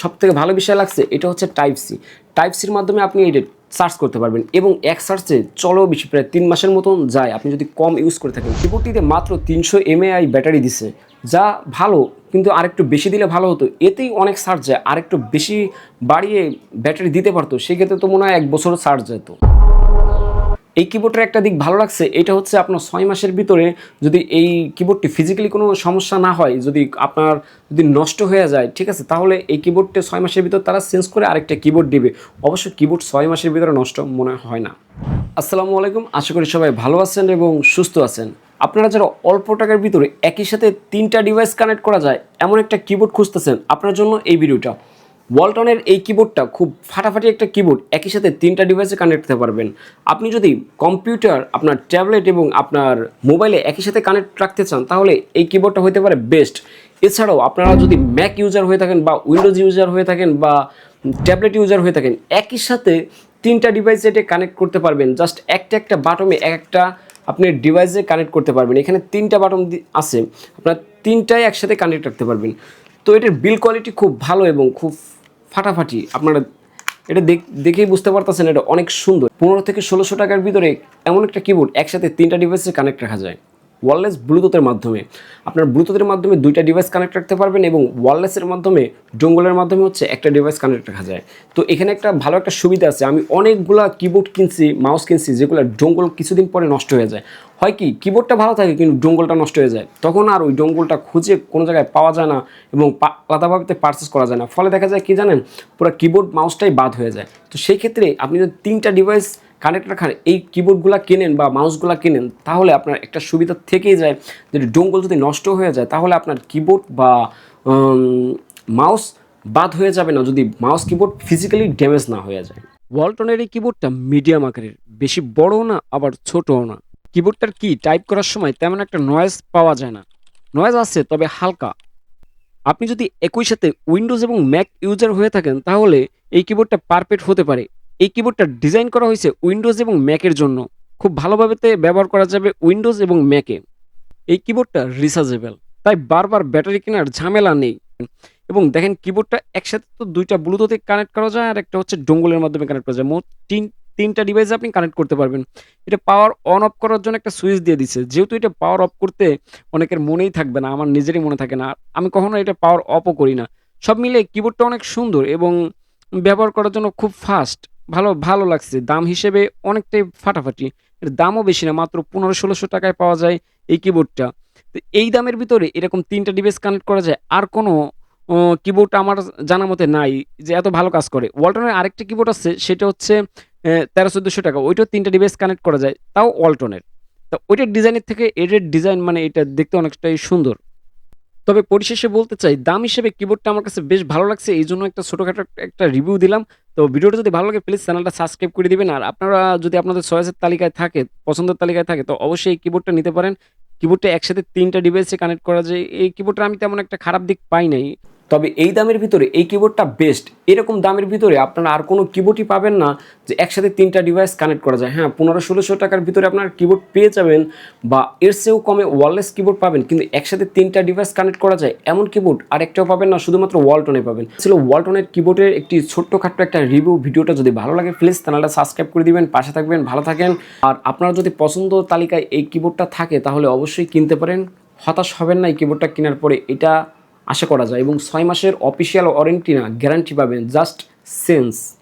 সব থেকে ভালো বিষয় লাগছে, এটা হচ্ছে টাইপ সি টাইপ সির মাধ্যমে আপনি এটা সার্চ করতে পারবেন এবং এক সার্চে চলো বেশি প্রায় তিন মাসের মতন যায়। আপনি যদি কম ইউজ করে থাকেন কিবোর্ডটিতে মাত্র তিনশো এমএআই ব্যাটারি দিছে, যা ভালো, কিন্তু আরেকটু বেশি দিলে ভালো হতো। এতেই অনেক সার্চ যায়, আরেকটু বেশি বাড়িয়ে ব্যাটারি দিতে পারতো, সেক্ষেত্রে তো মনে হয় এক বছর সার্চ যেত। এই কিবোর্ডের একটা দিক ভালো লাগছে, এটা হচ্ছে আপনার ছয় মাসের ভিতরে যদি এই কিবোর্ডটি ফিজিক্যালি কোনো সমস্যা না হয়, যদি আপনার যদি নষ্ট হয়ে যায়, ঠিক আছে? তাহলে এই কিবোর্ডটা ছয় মাসের ভিতর তারা চেঞ্জ করে আরেকটা কিবোর্ড দিবে। অবশ্য কিবোর্ড ছয় মাসের ভিতরে নষ্ট মনে হয় না। আসসালামু আলাইকুম, আশা করি সবাই ভালো আছেন এবং সুস্থ আছেন। আপনারা যারা অল্প টাকার ভিতরে একই সাথে তিনটা ডিভাইস কানেক্ট করা যায়, এমন একটা কিবোর্ড খুঁজতেছেন, আপনার জন্য এই ভিডিওটা ওয়ালটনের এই কিবোর্ডটা খুব ফাটাফাটি একটা কিবোর্ড একই সাথে তিনটা ডিভাইসে কানেক্ট করতে পারবেন। আপনি যদি কম্পিউটার আপনার ট্যাবলেট এবং আপনার মোবাইলে একই সাথে কানেক্ট রাখতে চান, তাহলে এই কিবোর্ডটা হতে পারে বেস্ট এছাড়াও আপনারা যদি ম্যাক ইউজার হয়ে থাকেন বা উইন্ডোজ ইউজার হয়ে থাকেন বা ট্যাবলেট ইউজার হয়ে থাকেন, একই সাথে তিনটা ডিভাইসে এটা কানেক্ট করতে পারবেন। জাস্ট একটা একটা বাটমে এক একটা আপনি ডিভাইসে কানেক্ট করতে পারবেন। এখানে তিনটা বাটন আছে। আপনার তিনটাই একসাথে কানেক্ট রাখতে পারবেন। তো এটার বিল কোয়ালিটি খুব ভালো এবং খুব ফাটাফাটি, আপনারা এটা দেখ- দেখেই বুঝতে পারতেছেন এটা অনেক সুন্দর। পনেরো থেকে ষোলোশো টাকার ভিতরে এমন একটা কিবোর্ড একসাথে তিনটা ডিভাইসে কানেক্ট রাখা যায়। ওয়ারলেস ব্লুটুথের মাধ্যমে। আপনার ব্লুটুথের মাধ্যমে দুইটা ডিভাইস কানেক্ট রাখতে পারবেন এবং ওয়ারলেসের মাধ্যমে ডোঙ্গলের মাধ্যমে হচ্ছে একটা ডিভাইস কানেক্ট রাখা যায়। তো এখানে একটা ভালো একটা সুবিধা আছে, আমি অনেকগুলা কিবোর্ড কিনছি মাউস কিনছি, যেগুলো ডোঙ্গল কিছুদিন পরে নষ্ট হয়ে যায়। হয় কি কিবোর্ডটা ভালো থাকে কিন্তু ডোঙ্গলটা নষ্ট হয়ে যায়। তখন আর ওই ডোঙ্গলটা খুঁজে কোনো জায়গায় পাওয়া যায় না এবং আলাদাভাবে পারচেস করা যায় না। ফলে দেখা যায় কি জানেন, পুরো কিবোর্ড মাউসটাই বাদ হয়ে যায়। তো সেই ক্ষেত্রে আপনি যদি তিনটা ডিভাইস কানেক্ট রাখার এই কিবোর্ডগুলো কেনেন বা মাউসগুলো কেনেন, তাহলে আপনার একটা সুবিধা থেকেই যায় যদি ডোঙ্গল যদি নষ্ট হয়ে যায়, তাহলে আপনার কিবোর্ড বা মাউস বাদ হয়ে যাবে না যদি মাউস কিবোর্ড ফিজিক্যালি ড্যামেজ না হয়ে যায়। ওয়ালটনের এই কিবোর্ডটা মিডিয়াম আকারের, বেশি বড়ও না, আবার ছোটও না। কিবোর্ডটার কি টাইপ করার সময় তেমন একটা নয়েজ পাওয়া যায় না। নয়েজ আছে, তবে হালকা। আপনি যদি একই সাথে উইন্ডোজ এবং ম্যাক ইউজার হয়ে থাকেন, তাহলে এই কিবোর্ডটা পারফেক্ট হতে পারে। এই কিবোর্ডটা ডিজাইন করা হয়েছে উইন্ডোজ এবং ম্যাকের জন্য। খুব ভালোভাবে ব্যবহার করা যাবে উইন্ডোজ এবং ম্যাকে এই কিবোর্ডটা রিচার্জেবল তাই বারবার ব্যাটারি কেনার ঝামেলা নেই। এবং দেখেন কিবোর্ডটা একসাথে তো দুইটা ব্লুটুথে কানেক্ট করা যায় আর একটা হচ্ছে ডোঙ্গলের মাধ্যমে কানেক্ট করা যায়। মোট তিন, তিনটা ডিভাইসে আপনি কানেক্ট করতে পারবেন। এটা পাওয়ার অন অফ করার জন্য একটা সুইচ দিয়ে দিচ্ছে যেহেতু এটা পাওয়ার অফ করতে অনেকের মনেই থাকবে না, আমার নিজেরই মনে থাকে না। আমি কখনো এটা পাওয়ার অফও করি না। সব মিলে কিবোর্ডটা অনেক সুন্দর এবং ব্যবহার করার জন্য খুব ফাস্ট ভালো ভালো লাগছে। দাম হিসেবে অনেকটাই ফাটাফাটি। এর দামও বেশি না, মাত্র পনেরো ষোলোশো টাকায় পাওয়া যায় এই কিবোর্ডটা তো এই দামের ভিতরে এরকম তিনটা ডিভাইস কানেক্ট করা যায়, আর কোনো কিবোর্ড আমার জানা মতে নাই যে এত ভালো কাজ করে। ওয়ালটনের আরেকটা কিবোর্ড আছে, সেটা হচ্ছে তেরো চোদ্দোশো টাকা। ওইটাও তিনটা ডিভাইস কানেক্ট করা যায়, তাও ওয়ালটনের তো ওইটার ডিজাইনের থেকে এটার ডিজাইন মানে এটা দেখতে অনেকটাই সুন্দর। তবে পরিশেষে বলতে চাই, দাম হিসেবে কিবোর্ডটা আমার কাছে বেশ ভালো লাগছে এই জন্য একটা ছোটোখাটো একটা রিভিউ দিলাম। তো ভিডিওটা যদি ভালো লাগে প্লিজ চ্যানেলটা সাবস্ক্রাইব করে দিবেন। আর আপনারা যদি আপনাদের চয়েসের তালিকায় থাকে, পছন্দের তালিকায় থাকে, তো অবশ্যই এই কিবোর্ডটা নিতে পারেন। কিবোর্ডটা একসাথে তিনটা ডিভাইসে কানেক্ট করা যায়। এই কিবোর্ডটা আমি তেমন একটা খারাপ দিক পাই নাই। তবে এই দামের ভিতরে এই কিবোর্ডটা বেস্ট এরকম দামের ভিতরে আপনারা আর কোনো কিবোর্ডই পাবেন না যে একসাথে তিনটা ডিভাইস কানেক্ট করা যায়। হ্যাঁ পনেরো ষোলোশো টাকার ভিতরে আপনার কিবোর্ড পেয়ে যাবেন বা এর চেয়েও কমে ওয়ারলেস কিবোর্ড পাবেন, কিন্তু একসাথে তিনটা ডিভাইস কানেক্ট করা যায় এমন কিবোর্ড আর একটাও পাবেন না, শুধুমাত্র ওয়ালটনে পাবেন। ছিল ওয়ালটনের কিবোর্ডের একটি ছোট্টখাট্ট একটা রিভিউ ভিডিওটা। যদি ভালো লাগে প্লিজ চ্যানেলটা সাবস্ক্রাইব করে দিবেন, পাশে থাকবেন, ভালো থাকেন। আর আপনার যদি পছন্দ তালিকায় এই কিবোর্ডটা থাকে, তাহলে অবশ্যই কিনতে পারেন। হতাশ হবেন না এই কিবোর্ডটা কেনার পরে। এটা আশা করা যায়। এবং ছয় মাসের অফিসিয়াল ওয়ারেন্টি না গ্যারান্টি পাবেন। Just sense.